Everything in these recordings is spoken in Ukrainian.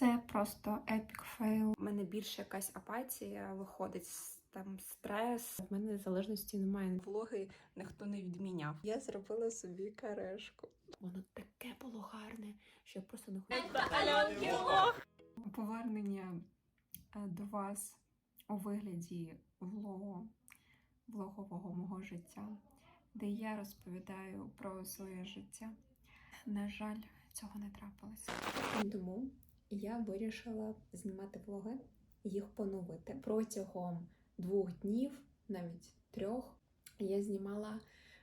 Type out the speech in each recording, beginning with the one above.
Це просто епік фейл. У мене більше якась апатія виходить, там стрес. В мене залежності немає. Влоги ніхто не відміняв. Я зробила собі карешку. Воно таке було гарне, що я просто не хотіла. Повернення е, до вас у вигляді влогу, влогового мого життя, де я розповідаю про своє життя. На жаль, цього не трапилося. Тому я вирішила знімати влоги, їх поновити. Протягом двох днів, навіть трьох, я знімала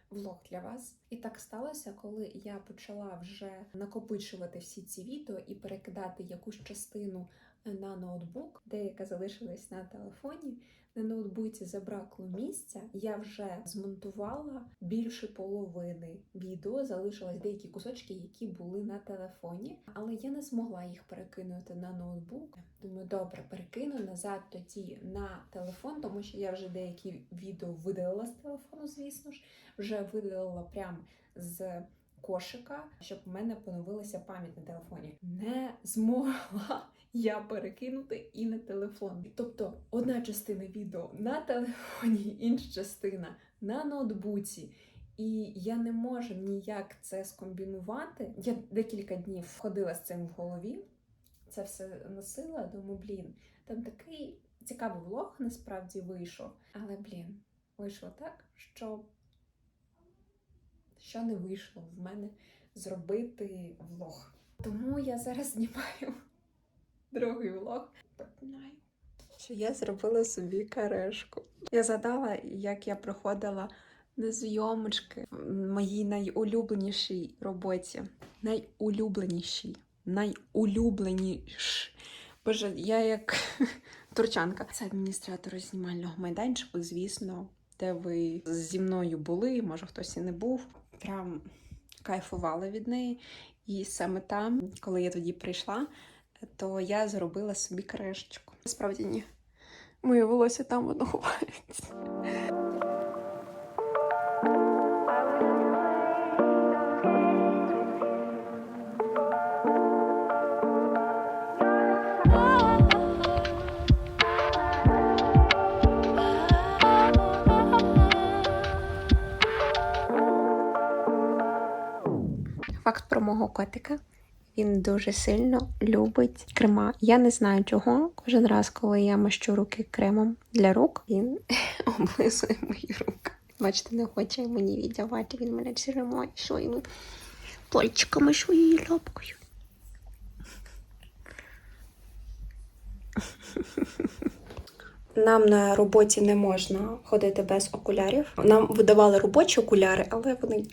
влог для вас. І так сталося, коли я почала вже накопичувати всі ці відео і перекидати якусь частину на ноутбук, деяка залишилась на телефоні. На ноутбуці забракло місця. Я вже змонтувала більше половини відео. Залишились деякі кусочки, які були на телефоні, але я не змогла їх перекинути на ноутбук. Думаю, добре, перекину назад тоді на телефон, тому що я вже деякі відео видалила з телефону, звісно ж, вже видалила прям з кошика, щоб в мене поновилася пам'ять на телефоні. Не змогла я перекинути і на телефон. Тобто одна частина відео на телефоні, інша частина на ноутбуці. І я не можу ніяк це скомбінувати. Я декілька днів ходила з цим в голові, це все носила. Думаю, блін, там такий цікавий влог насправді вийшов. Але, блін, вийшло так, що, що не вийшло в мене зробити влог. Тому я зараз знімаю другий влог. Починаю. Що я зробила собі карешку. Я згадала, як я проходила на зйомочки в моїй найулюбленішій роботі. Найулюбленішій. Найулюбленіш. Боже, я як турчанка. Це адміністратор знімального майданчику, звісно, де ви зі мною були, може хтось і не був. Прям кайфувала від неї. І саме там, коли я тоді прийшла, то я зробила собі кришечку. Насправді ні. Моє волосся там воно ховається. Факт про мого котика. Він дуже сильно любить крема. Я не знаю чого. Кожен раз, коли я мащу руки кремом для рук, він облизує мої руки. Бачите, не хоче мені віддавати. Він мене цілує своїми пальчиками, своєю лапкою. Нам на роботі не можна ходити без окулярів. Нам видавали робочі окуляри, але вони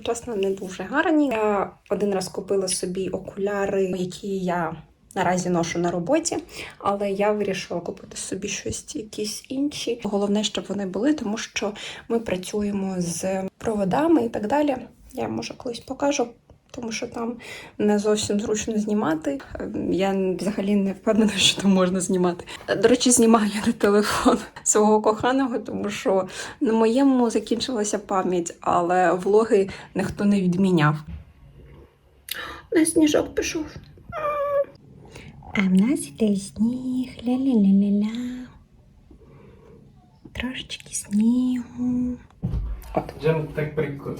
чесно не дуже гарні. Я один раз купила собі окуляри, які я наразі ношу на роботі, але я вирішила купити собі щось якісь інші. Головне, щоб вони були, тому що ми працюємо з проводами і так далі. Я може колись покажу. Тому що там не зовсім зручно знімати. Я взагалі не впевнена, що там можна знімати. До речі, знімаю я на телефон свого коханого, тому що на моєму закінчилася пам'ять, але влоги ніхто не відміняв. У нас сніжок пішов. А в нас іде сніг, ля-ля-ля-ля-ля. Трошечки снігу. Джем так прикольно.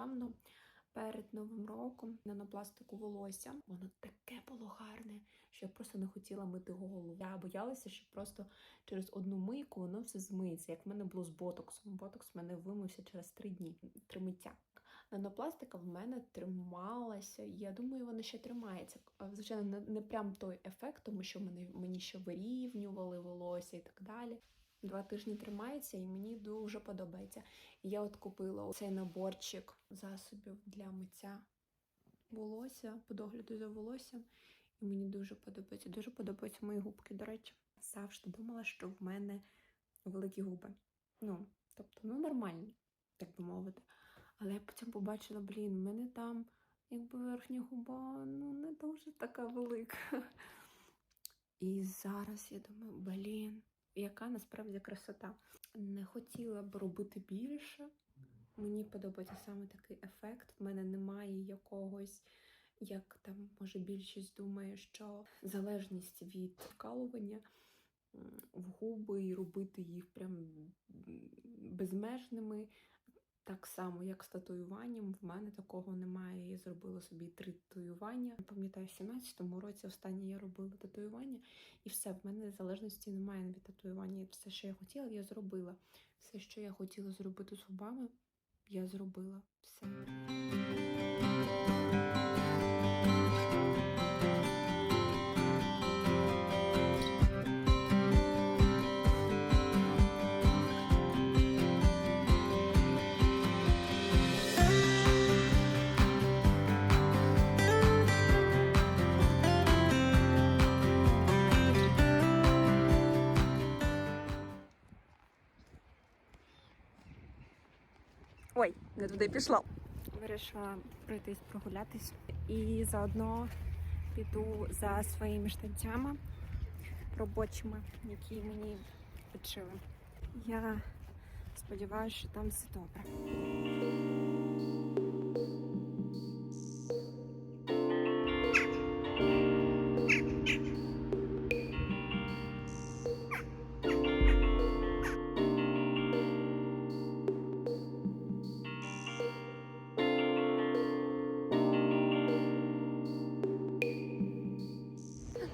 Нещодавно перед Новим роком нанопластику волосся. Воно таке було гарне, що я просто не хотіла мити голову. Я боялася, що просто через одну мийку воно все змиється, як в мене було з ботоксом. Ботокс в мене вимився через три дні, три миття. Нанопластика в мене трималася. і Я думаю, вона ще тримається. Звичайно, не, прям той ефект, тому що мені, мені ще вирівнювали волосся і так далі. Два тижні тримається і мені дуже подобається. Я от купила цей наборчик засобів для миття волосся, по догляду за волоссям. І мені дуже подобається. Дуже подобаються мої губки, до речі. Завжди думала, що в мене великі губи. Ну, тобто, ну нормальні, так би мовити. Але я потім побачила, блін, в мене там якби верхня губа ну, не дуже така велика. І зараз я думаю, блін, яка насправді красота. Не хотіла б робити більше. Мені подобається саме такий ефект. В мене немає якогось, як там може більшість думає, що залежність від вкалування в губи і робити їх прям безмежними. Так само, як з татуюванням, в мене такого немає. Я зробила собі три татуювання. Пам'ятаю, в 17-му році останнє я робила татуювання, і все, в мене залежності немає від татуювання. Все, що я хотіла, я зробила. Все, що я хотіла зробити з губами, я зробила. Все. Не туди пішла. Вирішила пройтись прогулятись і заодно піду за своїми штанцями робочими, які мені підшили. Я сподіваюся, що там все добре.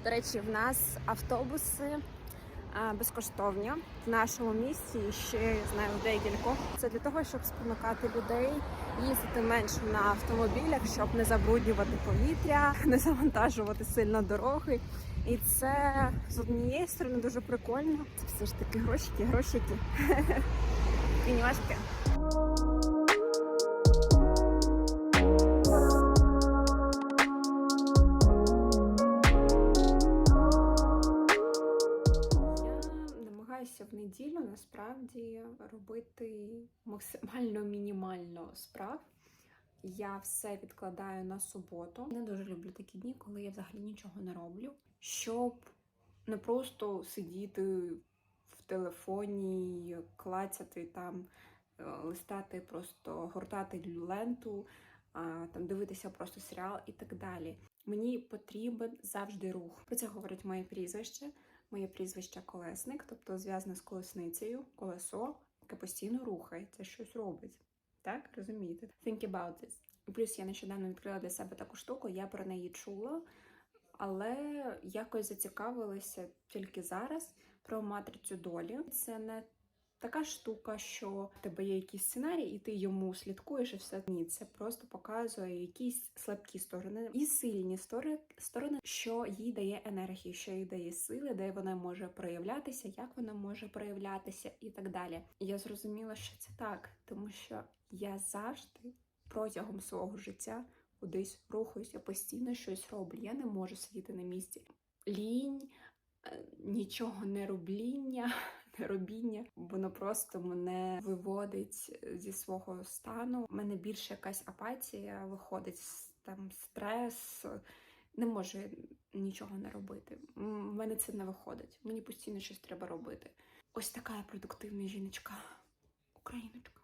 До речі, в нас автобуси безкоштовні в нашому місті і ще знаю в декількох. Це для того, щоб спонукати людей їздити менше на автомобілях, щоб не забруднювати повітря, не завантажувати сильно дороги. І це з однієї сторони дуже прикольно. Це все ж таки грошики, грошики. Пінюашки. насправді робити максимально мінімально справ. Я все відкладаю на суботу. Не дуже люблю такі дні, коли я взагалі нічого не роблю, щоб не просто сидіти в телефоні, клацяти там, е, листати, просто гортати ленту, там дивитися просто серіал і так далі. Мені потрібен завжди рух. Про це говорить моє прізвище. Моє прізвище колесник, тобто зв'язане з колесницею, колесо, яке постійно рухається, щось робить. Так, розумієте? Think about this. Плюс я нещодавно відкрила для себе таку штуку, я про неї чула, але якось зацікавилася тільки зараз про матрицю долі. Це не така штука, що в тебе є якийсь сценарій, і ти йому слідкуєш, і все ні. Це просто показує якісь слабкі сторони і сильні сторони, що їй дає енергію, що їй дає сили, де вона може проявлятися, як вона може проявлятися, і так далі. Я зрозуміла, що це так, тому що я завжди протягом свого життя кудись рухаюся, постійно щось роблю. Я не можу сидіти на місці. Лінь, е, нічого не робління, робіння, воно просто мене виводить зі свого стану. У мене більше якась апатія виходить, там стрес. Не можу я нічого не робити. У мене це не виходить. Мені постійно щось треба робити. Ось така я продуктивна жіночка. Україночка.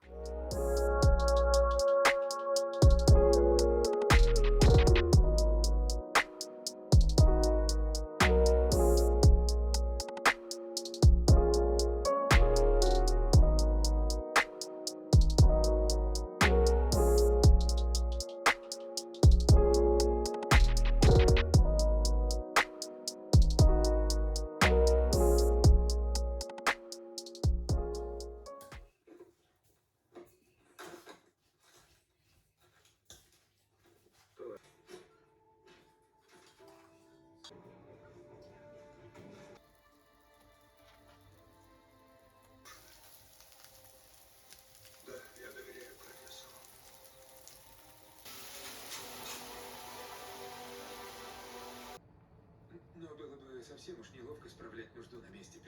Совсем уж неловко справлять нужду на месте.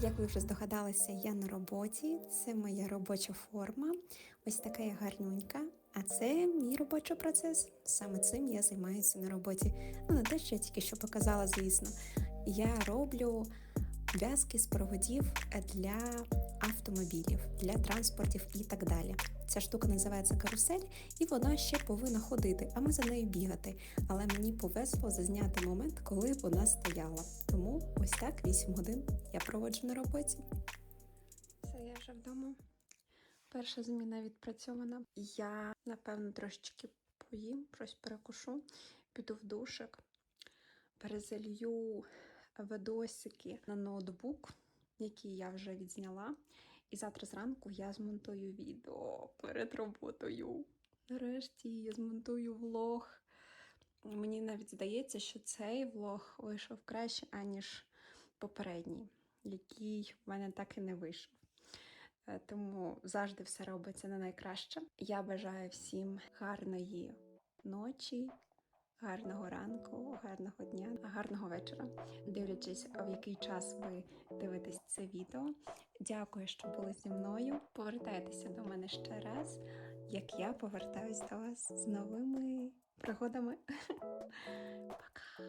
Як ви вже здогадалися, я на роботі. Це моя робоча форма. Ось така я гарнюнька. А це мій робочий процес. Саме цим я займаюся на роботі. Ну, не те, що я тільки що показала, звісно. Я роблю в'язки з проводів для автомобілів, для транспортів і так далі. Ця штука називається карусель, і вона ще повинна ходити, а ми за нею бігати. Але мені повезло зазняти момент, коли вона стояла. Тому ось так 8 годин я проводжу на роботі. Все, я вже вдома. Перша зміна відпрацьована. Я, напевно, трошечки поїм, щось перекушу, піду в душик, перезалью видосики на ноутбук, який я вже відзняла. І завтра зранку я змонтую відео перед роботою. Нарешті я змонтую влог. Мені навіть здається, що цей влог вийшов краще, аніж попередній, який в мене так і не вийшов. Е, Тому завжди все робиться на найкраще. Я бажаю всім гарної ночі, гарного ранку, гарного вечора. Дивлячись, в який час ви дивитесь це відео. Дякую, що були зі мною. Повертайтеся до мене ще раз, як я повертаюсь до вас з новими пригодами. Пока.